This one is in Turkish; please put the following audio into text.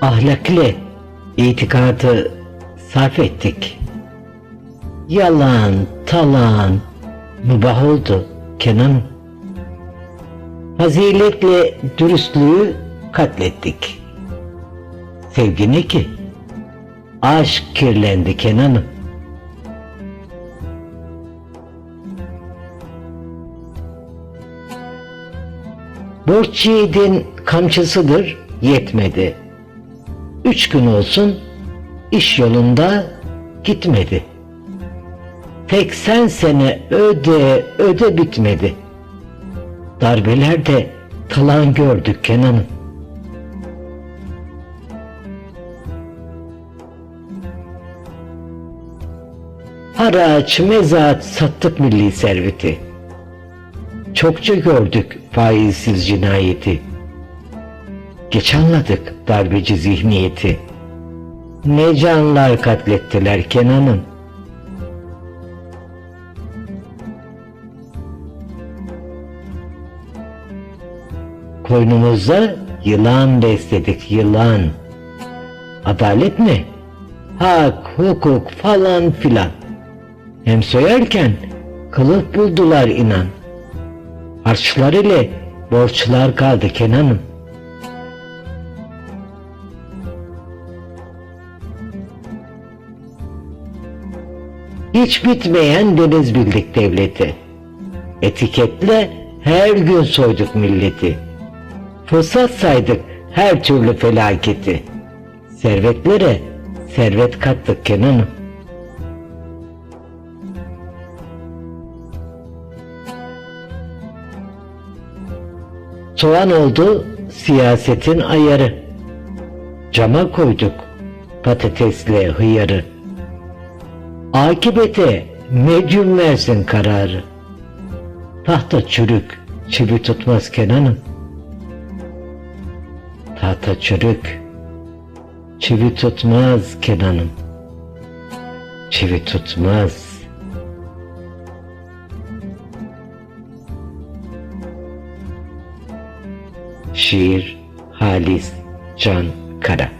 ahlaklı itikadı sarf ettik. Yalan, talan mübah oldu Kenan. Faziletle dürüstlüğü katlettik. Sevgi ne ki? Aşk kirlendi Kenan'ım. Borç yiğidin kamçısıdır yetmedi. Üç gün olsun iş yolunda gitmedi. 80 sene öde öde bitmedi. Darbelerde talan gördük Kenan'ım. Haraç, mezat sattık milli serveti. Çokça gördük faizsiz cinayeti. Geç anladık darbeci zihniyeti. Ne canlar katlettiler Kenan'ım. Koynumuzda yılan besledik yılan. Adalet ne? Hak, hukuk falan filan. Hem soyarken kılıf buldular inan. Harçlar ile borçlar kaldı Kenan'ım. Hiç bitmeyen deniz bildik devleti. Etiketle her gün soyduk milleti. Fırsat saydık her türlü felaketi. Servetlere servet kattık Kenan'ım. Soğan oldu siyasetin ayarı. Cama koyduk patatesle hıyarı. Akibete medyum versin kararı. Tahta çürük, çivi tutmaz Kenan'ım. Tahta çürük, çivi tutmaz Kenan'ım. Çivi tutmaz. Şiir Halis Can Kara